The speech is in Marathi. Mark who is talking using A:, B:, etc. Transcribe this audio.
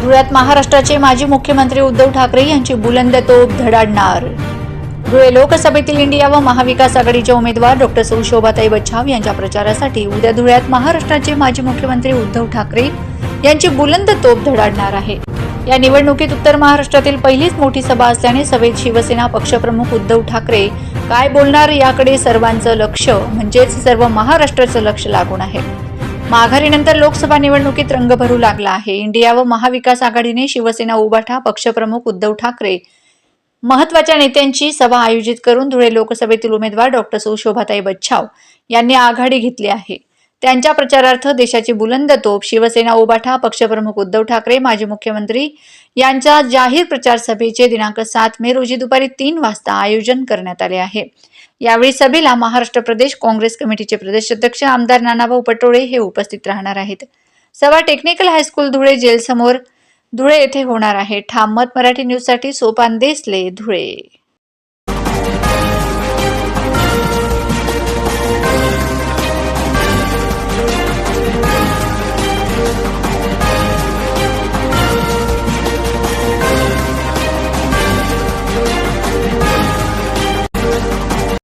A: धुळ्यात महाराष्ट्राचे माजी मुख्यमंत्री उद्धव ठाकरे यांची बुलंद तोप धडाडणार. धुळे लोकसभेतील इंडिया व महाविकास आघाडीच्या उमेदवार डॉक्टर सौ शोभाताई बच्छाव यांच्या प्रचारासाठी उद्या धुळ्यात महाराष्ट्राचे माजी मुख्यमंत्री उद्धव ठाकरे यांची बुलंद तोप धडाडणार आहे. या निवडणुकीत उत्तर महाराष्ट्रातील पहिलीच मोठी सभा असल्याने सभेत शिवसेना पक्षप्रमुख उद्धव ठाकरे काय बोलणार याकडे सर्वांचं लक्ष म्हणजेच सर्व महाराष्ट्राचं लक्ष लागून आहे. माघारीनंतर लोकसभा निवडणुकीत रंग भरू लागला आहे. इंडिया व महाविकास आघाडीने शिवसेना उभाठा पक्षप्रमुख उद्धव ठाकरे महत्त्वाच्या नेत्यांची सभा आयोजित करून धुळे लोकसभेतील उमेदवार डॉक्टर सुशोभाताई बच्छाव यांनी आघाडी घेतली आहे. त्यांच्या प्रचारार्थ देशाची बुलंद तोप शिवसेना ओबाठा पक्षप्रमुख उद्धव ठाकरे माजी मुख्यमंत्री यांच्या जाहीर प्रचार सभेचे दिनांक सात मे रोजी दुपारी तीन वाजता आयोजन करण्यात आले आहे. यावेळी सभेला महाराष्ट्र प्रदेश काँग्रेस कमिटीचे प्रदेश अध्यक्ष आमदार नानाभाऊ पटोळे हे उपस्थित राहणार आहेत. सभा टेक्निकल हायस्कूल धुळे जेल समोर धुळे येथे होणार आहे. ठाम मत मराठी न्यूजसाठी सोपान देसले धुळे.